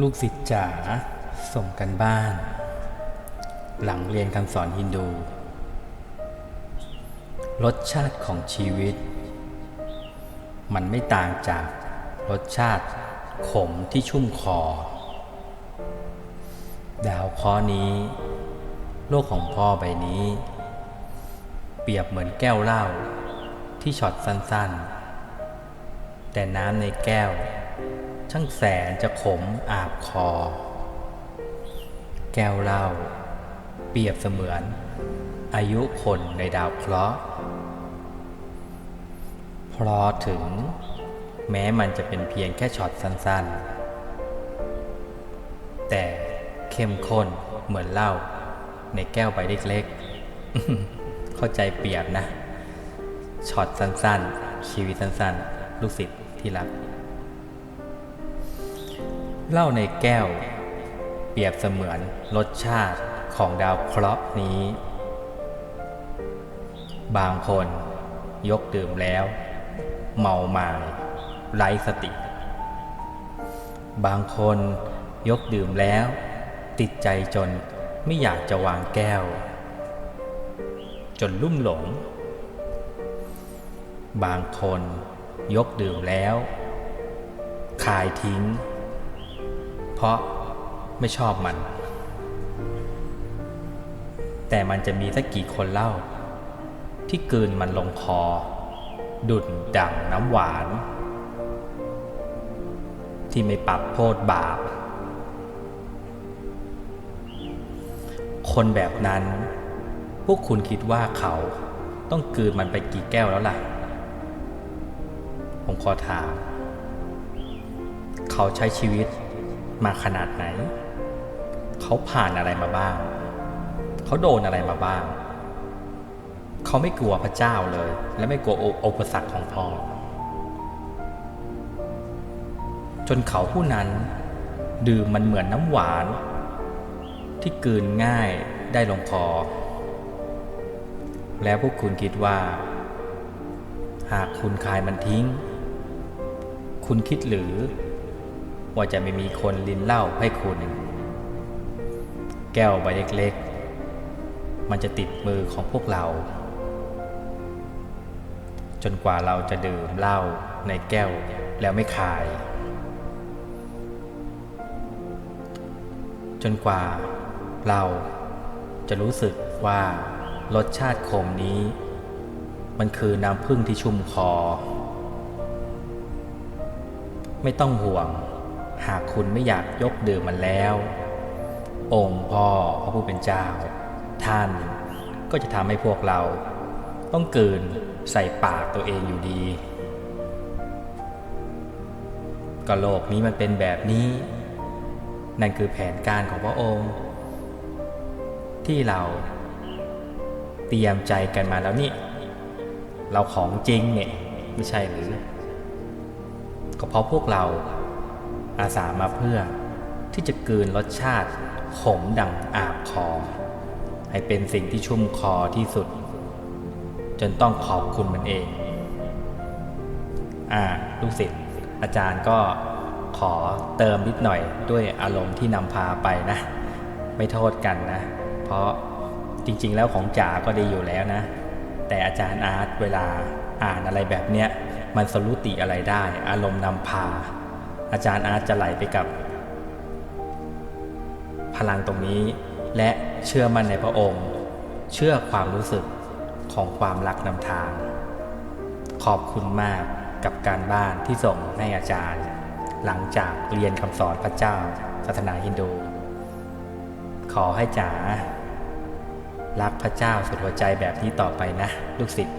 ลูกศิษย์จ๋าส่งกันบ้าน หลังเรียนคำสอนฮินดู รสชาติของชีวิต มันไม่ต่างจากรสชาติขมที่ชุ่มคอ ดาวเคราะห์นี้ โลกของพ่อใบนี้ เปรียบเหมือนแก้วเหล้าที่ช็อตสั้น ๆ แต่น้ำในแก้ว ช่างแสนจะขมอาบคอ แก้วเหล้าเปรียบเสมือน อายุคนในดาวเคราะห์เพราะถึง แม้มันจะเป็นเพียงแค่ช็อตสั้นๆ แต่เข้มข้นเหมือนเหล้าในแก้วใบเล็กๆ เข้าใจเปรียบนะช็อตสั้นๆ ชีวิตสั้นๆ ลูกศิษย์ที่รัก เหล้าในแก้ว เปรียบเสมือนรสชาติของดาวเคราะห์นี้ บางคนยกดื่มแล้ว เมาหมายไร้สติ บางคนยกดื่มแล้ว ติดใจจนไม่อยากจะวางแก้ว จนลุ่มหลง บางคนยกดื่มแล้ว คายทิ้ง เพราะไม่ชอบมัน แต่มันจะมีสักกี่คนเล่า ที่กืนมันลงคอ ดุดดั่งน้ำหวาน ที่ไม่ปรับโทษบาป คนแบบนั้น พวกคุณคิดว่าเขาต้องกืนมันไปกี่แก้วแล้วล่ะ ผมขอถาม เขาใช้ชีวิต มาขนาดไหน เขาผ่านอะไรมาบ้าง เขาโดนอะไรมาบ้าง เขาไม่กลัวพระเจ้าเลย และไม่กลัวอุปสรรคของพ่อจนเขาผู้นั้น ดื่มมันเหมือนน้ำหวาน ที่กลืนง่ายได้ลงคอ แล้วพวกคุณคิดว่า หากคุณคายมันทิ้ง คุณคิดหรือ ว่าจะไม่มีคนลินเหล้าให้คุณ แก้วใบเล็กๆ มันจะติดมือของพวกเรา จนกว่าเราจะดื่มเหล้าในแก้วแล้วไม่คาย จนกว่าเราจะรู้สึกว่ารสชาติขมนี้ มันคือน้ำพึ่งที่ชุ่มคอ ไม่ต้องห่วง หากคุณไม่อยากยกดื่มมันแล้ว องค์พ่อพระผู้เป็นเจ้า ท่านก็จะทำให้พวกเรา ต้องเกินใส่ปากตัวเองอยู่ดี ก็โลกนี้มันเป็นแบบนี้ นั่นคือแผนการของพระองค์ ที่เราเตรียมใจกันมาแล้วนี่ เราของจริงเนี่ยไม่ใช่หรือ ก็เพราะพวกเรา อาสามาเพื่อที่จะกืนรสชาติขมดังอาบคอ ให้เป็นสิ่งที่ชุ่มคอที่สุด จนต้องขอบคุณมันเอง อ่าลูกศิษย์อาจารย์ก็ขอเติมนิดหน่อยด้วยอารมณ์ที่นำพาไปนะ ไม่โทษกันนะ เพราะจริง ๆ แล้วของจ๋าก็ดีอยู่แล้วนะ แต่อาจารย์อาร์ตเวลาอ่านอะไรแบบเนี้ยมันสรุติอะไรได้ อารมณ์นำพา อาจารย์อาร์ตจะไหลไปกับ พลังตรงนี้ และเชื่อมั่นในพระองค์ เชื่อความรู้สึกของความรักนำทาง ขอบคุณมากกับการบ้านที่ส่งให้อาจารย์ หลังจากเรียนคำสอนพระเจ้าศาสนาฮินดู ขอให้จ๋ารักพระเจ้าสุดหัวใจแบบนี้ต่อไปนะ ลูกศิษย์